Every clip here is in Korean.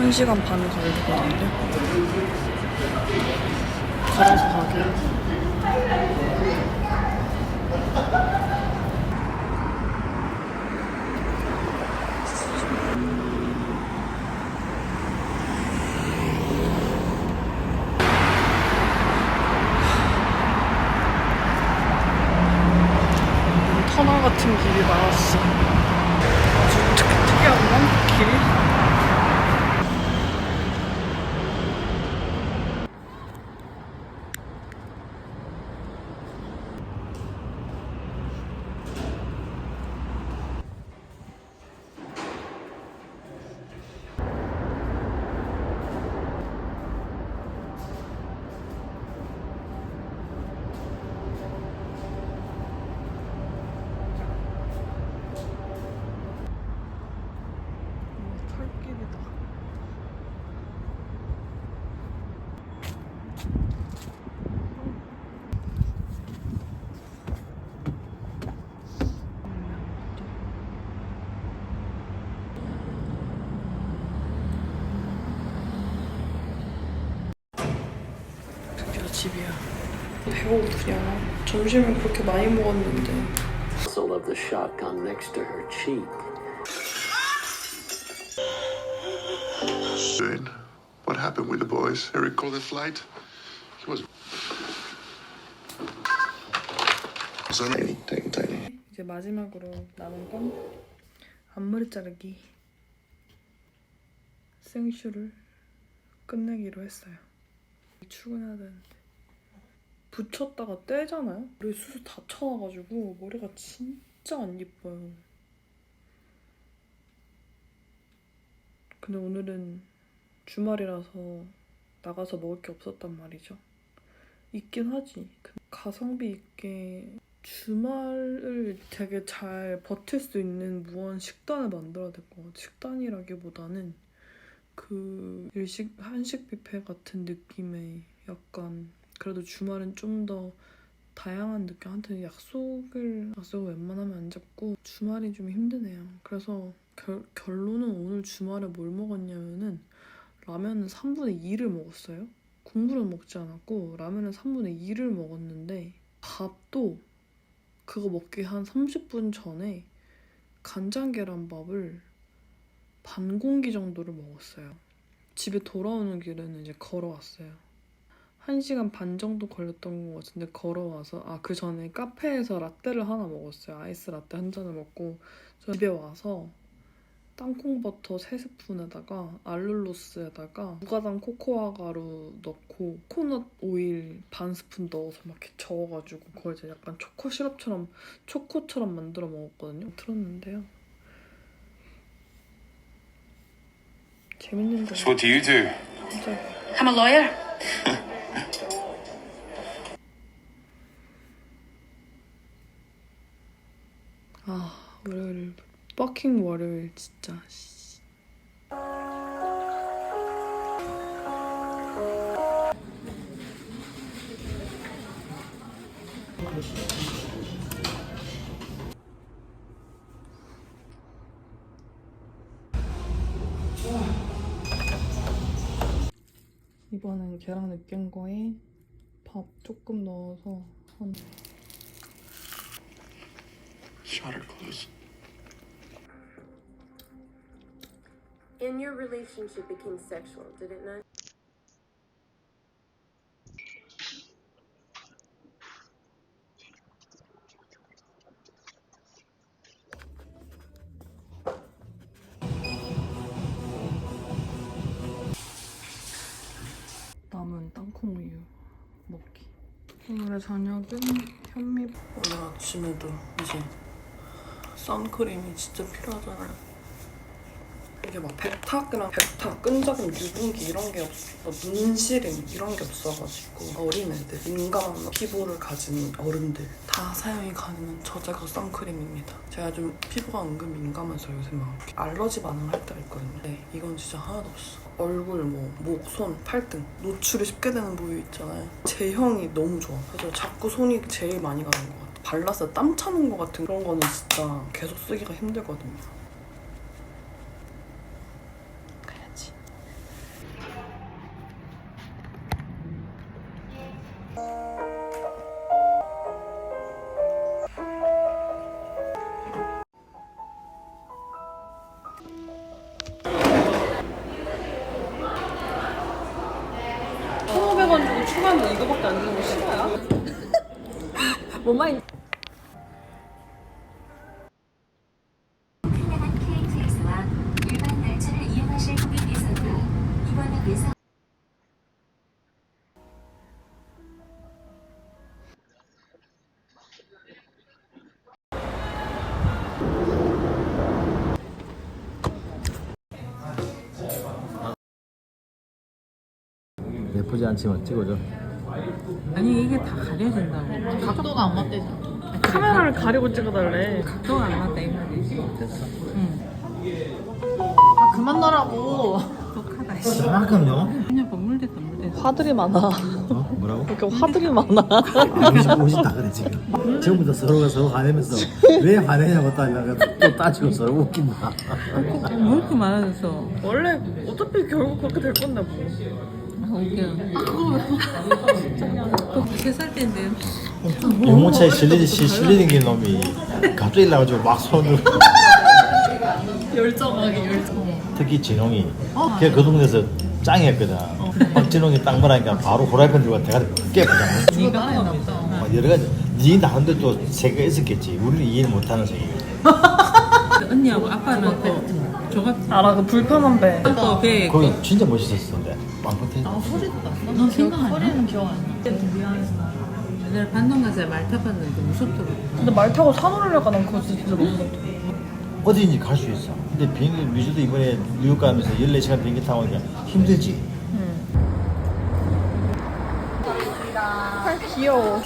한 시간 반 걸리거든요. 걸어서 가기. 터널 같은 길이 나왔어. 아주 특, 특이하구만, 길이. 배고프냐? 점심을 그렇게 많이 먹었는데. muscle of the shotgun next to her cheek. Doing? What happened with the boys? Eric called the flight. He was. Tiny, tiny, tiny. 이제 마지막으로 남은 건 앞머리 자르기 생쇼를 끝내기로 했어요. 출근해야 되는데 붙였다가 떼잖아요? 머리 수술 다 쳐놔가지고 머리가 진짜 안 예뻐요. 근데 오늘은 주말이라서 나가서 먹을 게 없었단 말이죠. 있긴 하지. 가성비 있게 주말을 되게 잘 버틸 수 있는 무언 식단을 만들어야 될 것 같아. 식단이라기보다는 그 일식 한식 뷔페 같은 느낌의 약간 그래도 주말은 좀 더 다양한 느낌. 한테 약속을 약속을 웬만하면 안 잡고 주말이 좀 힘드네요. 그래서 결, 결론은 오늘 주말에 뭘 먹었냐면은 라면은 3분의 2를 먹었어요. 국물은 먹지 않았고 라면은 3분의 2를 먹었는데 밥도 그거 먹기 한 30분 전에 간장 계란밥을 반 공기 정도를 먹었어요. 집에 돌아오는 길은 이제 걸어왔어요. 1시간 반 정도 걸렸던 것 같은데 걸어와서 아 그 전에 카페에서 라떼를 하나 먹었어요. 아이스 라떼 한 잔을 먹고 저 집에 와서 땅콩버터 3스푼에다가 알룰로스에다가 무가당 코코아 가루 넣고 코코넛 오일 반 스푼 넣어서 막 이렇게 저어가지고 그걸 이제 약간 초코 시럽처럼 초코처럼 만들어 먹었거든요. 들었는데요. 재밌는데 So what do you do? 진짜 I'm a lawyer. 아 월요일 버킹 월요일 진짜 씨. 이번엔 계란 으깬 거에 밥 조금 넣어서 한 Shutter closed. And your relationship became sexual, did it not? 남은 땅콩우유 먹기. 오늘의 저녁은 현미. 오늘 아침에도 이제 선크림이 진짜 필요하잖아요. 이게 막 백탁이랑 백탁, 끈적임, 유분기 이런 게 없어. 눈시림 이런 게 없어가지고 어린애들, 민감한 피부를 가진 어른들 다 사용이 가능한 저자극 선크림입니다. 제가 좀 피부가 은근 민감해서 요새 막 알러지 반응할 때가 있거든요. 네, 이건 진짜 하나도 없어. 얼굴, 뭐, 목, 손, 팔등 노출이 쉽게 되는 부위 있잖아요. 제형이 너무 좋아. 그래서 자꾸 손이 제일 많이 가는 것 같아. 발랐을 때 땀 차는 것 같은 그런 거는 진짜 계속 쓰기가 힘들거든요. 나쁘지 않지만 찍어줘. 아니 이게 다 가려진다고 각도가 안 맞대잖아 카메라를 가리고 찍어달래. 각도가 안 맞다 이 말이지 됐어. 아 그만 넣으라고 독하다 씨 이만큼요? 그냥 뭐 물됐다 물됐다 화들이 많아. 어? 뭐라고? 이렇게 화들이 많아. 아, 그래서 멋있다 그래 지금. 처음부터 서로가 서로 화내면서 왜 화내냐고 따지다가 또 따지고 서로 웃긴다. 왜 이렇게 많아졌어 원래 어차피 결국 그렇게 될 건데 뭐. 아 때인데 유모차에 실리듯이 실리는 게 놈이 갑자기 나가지고 막 손을 열정하게 열정. 특히 진홍이. 걔 그 동네에서 짱이었거든. 박진홍이 땅 말하니까 바로 후라이팬 들고 대가리 깨부잖아. 네가 막 여러 가지. 네 나름대로 또 세계가 있었겠지. 우리는 이해를 못하는 세계. 언니하고 아빠는 또 조각 알아 그 불편한 배. 또배 거기 진짜 멋있었 는데 빵긋해. 너 생각 안 나? 소리는 기억 안 나. 옛날에 반동 가서 말 타봤는데 무섭더라고. 근데 말 타고 산 오르려가 난 그거 진짜 무섭다. 어디든지 갈 수 있어. 근데 비행기 미주도 이번에 뉴욕 가면서 14시간 비행기 타고 오니까 힘들지. 아 귀여워.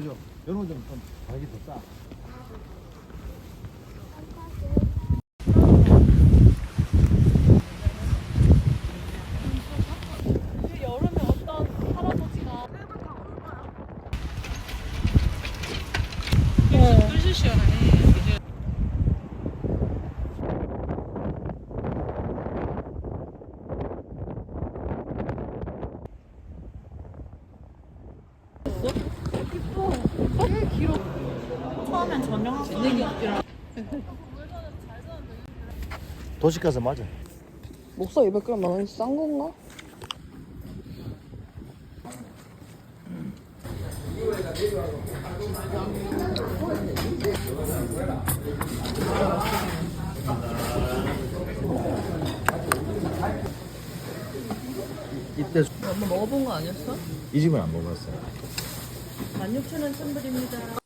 이거 요러 요러 좀 요런 좀 가격이 더 싸. 도시 가서 맞아. 목살 200g 만 원이 싼 건가? 이때 엄마 먹어본 거 아니었어? 이 집은 안 먹어봤어. 16,000원 선불입니다.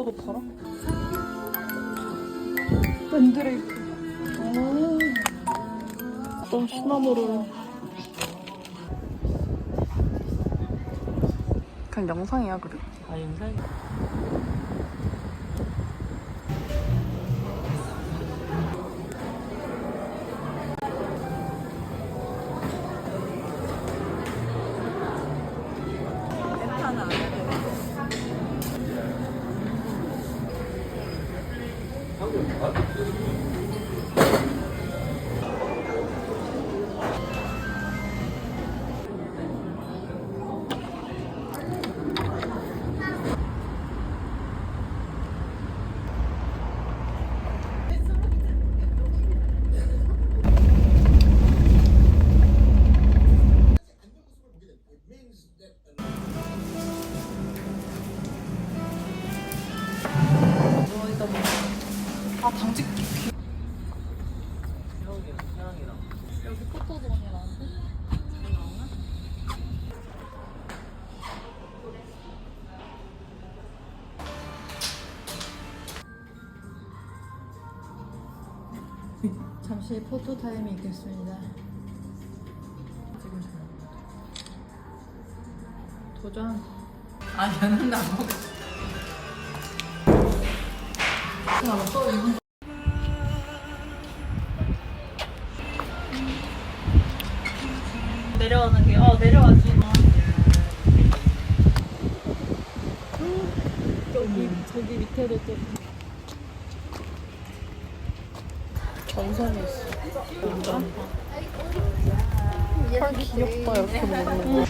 엽서도 팔아? 밴드레이크. 오. 또 시나모를. 그냥 영상이야 그래. 아, 영상이. 여 잠시 포토 타임이 있겠습니다. 도전. 아니, 나는 안 먹어. 야, 또 이거. 내려오는 게, 어, 내려왔지. 저기, 저기 밑에도 또. 전선이 있어. 헐 귀엽다 이렇게 먹는 거.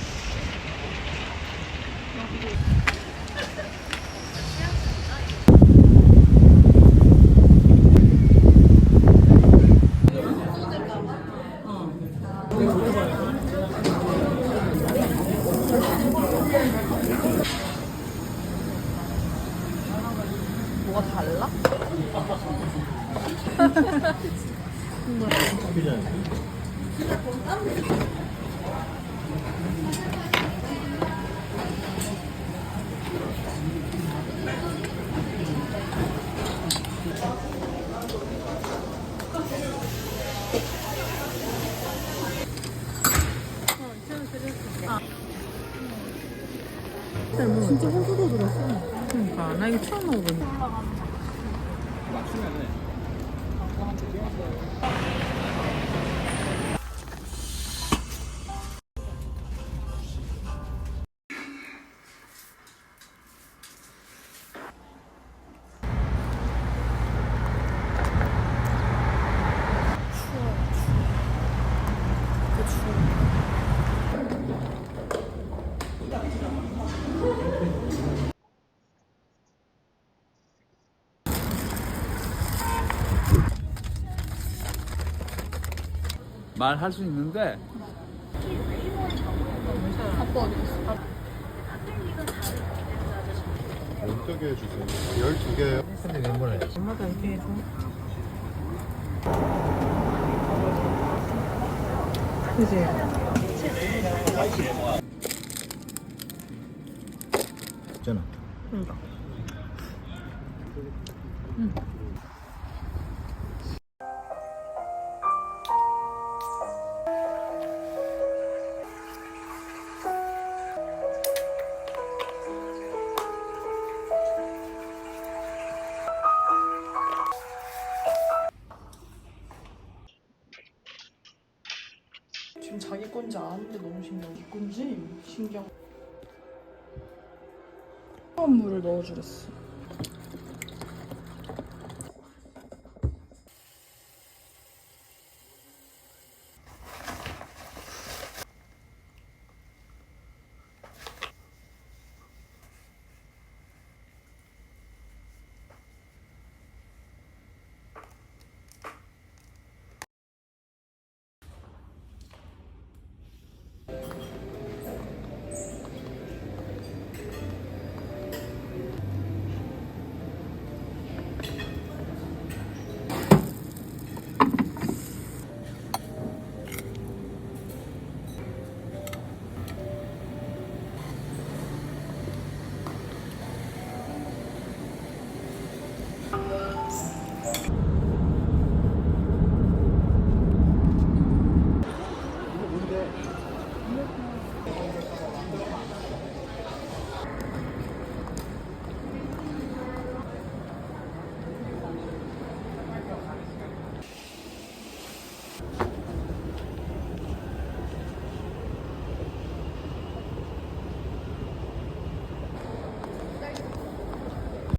말할 수 있는데 어떻게 해주세요? 12개요. 근데 왜 뭐래? 엄마가 이렇게 해줘. 그지? 있잖아. 그 건지 신기한. 차가운 물을 넣어주랬어.